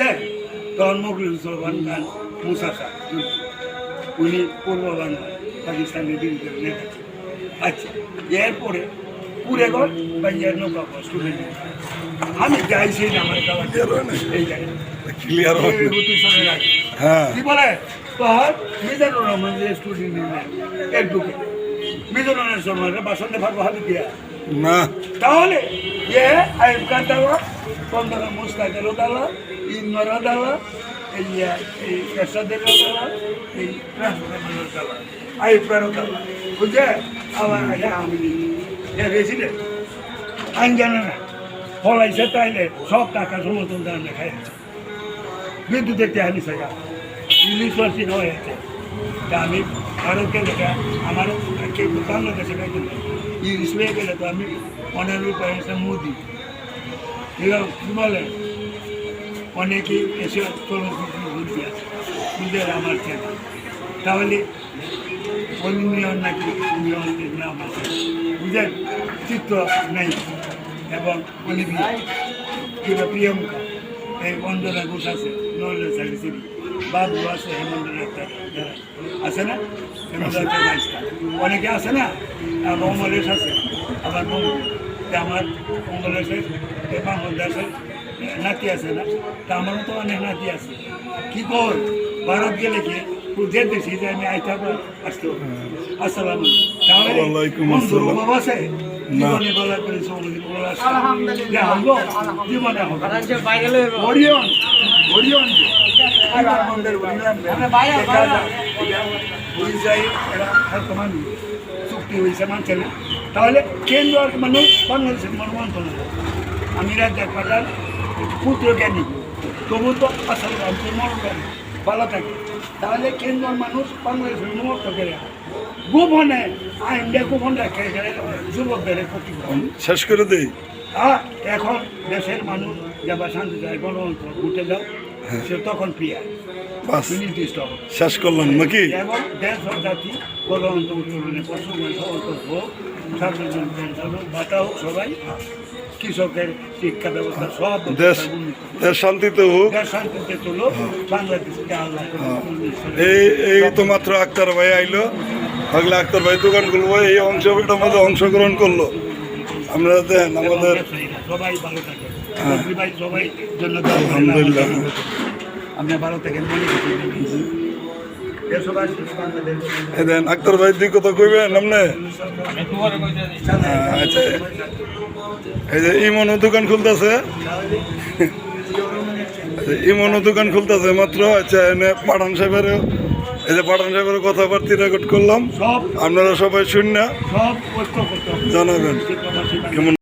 বুঝছে তখন মকরুল সোলমান খান মুসা শাহ উনি পূর্ব বাংলা পাকিস্তানের বিরুদ্ধে নেতা। আচ্ছা এরপরে কুড়েগর বা ইয়ার নৌকা স্টুডেন্ট আমি যাইছি আমার এই ক্লিয়ার। হ্যাঁ কি বলে? তোর মিজানুর রহমান যে স্টুডেন্ট একটুকে মিজানুরের সময় বাসনে ভাবো হাতে দিয়া। না। তাহলে এ আইব কান্দালা পন্দরা মুস্তাকেরও দালা ইন্নরা দালা এই ইয়া, এই এরশাদেরও দালা এই দালা আইবেরও দালা বুঝছে আবার আগে আমি রেসিডেন্ট আইন জানে না। ফলাইছে তাইলে সব টাকা সমর্থন দানে খাইছে বিদ্যুতের টেহানি সেগা ইলিশ হয়েছে আমি ভারতকে দেখা আমার কেউ বাংলাদেশে খাইতে ইলিশ হয়ে গেলে তো আমি পনেরো রুপায় এসে মোদি এবার কি বলে অনেকেই এসে বুঝতে আছে বুঝতে আমার চেনা। তাহলে অনিয়ন নাকি নিয়মের নাম আছে বুঝলেন? চিত্র নেই। এবং অলিভিয়া কিংবা প্রিয়ঙ্কা। এই বন্দনা ঘোষ আছে নরেন্দ্র সার্ভিসিরি বাবু আছে হেমন্ত আছে না অনেকে আছে না অমলেশ আছে আবার আমার মঙ্গলেশের এই বাংলা দেশের নাতি আছে না তা আমারও তো অনেক নাতি আছে। কি কর ভারত গেলে কি যে দেখছি যে আমি আইতে হবে আসতে আসসালাম। অভাব আছে? জীবনে বলা আলহামদুলিল্লাহ। জীবনে হবে। ওরিয়ন ওরিয়ন এরা চুক্তি হয়েছে মানছে না। তাহলে কেন্দ্র আর মানুষ বাংলাদেশের মানুষ মানত না আমি রাজ্যের পাঠান পুত্র জ্ঞানী। তবু তো আসলে মরণ ভালো থাকে। তাহলে কেন্দ্র মানুষ বাংলাদেশের মত করে গোপনে আইনটা গোপন রাখে যুবকদের শেষ করে দেই। আর এখন দেশের মানুষ যাবার শান্তি চায় গণতন্ত্র উঠে যাও। সে তখন প্রিয়া। শেষ করলাম নাকি? এবং দেশ ও জাতি গণতন্ত্র উন্নয়নে পশ্চিমবঙ্গ সমর্থন হোক ছাত্রজন হোক বাটা হোক সবাই কৃষকের শিক্ষা ব্যবস্থা সব দেশ। দেশ শান্তিতে হোক। দেশ শান্তিতে চলো বাংলাদেশকে আল্লাহ এই এই তো মাত্র আক্তার ভাই আইলো। আগলে আক্তার ভাই দোকান খুলবো এই অংশ মধ্যে অংশগ্রহণ করল। আমরা দেন আমাদের সবাই ভালো থাকে। হ্যাঁ। সবাই জন্য আলহামদুলিল্লাহ। আপনি ভালো থাকেন দেন আক্তার ভাই দুই কথা কইবেন আপনি হ্যাঁ, আচ্ছা। এই যে ইমনও দোকান খুলতেছে? ইমনও দোকান। খুলতেছে মাত্র? আচ্ছা এনে পাঠান সাহেবের এই যে পাঠান সাহেবের কথাবার্তা রেকর্ড করলাম। আপনারা সবাই করতে হবে। জানাবেন। কেমন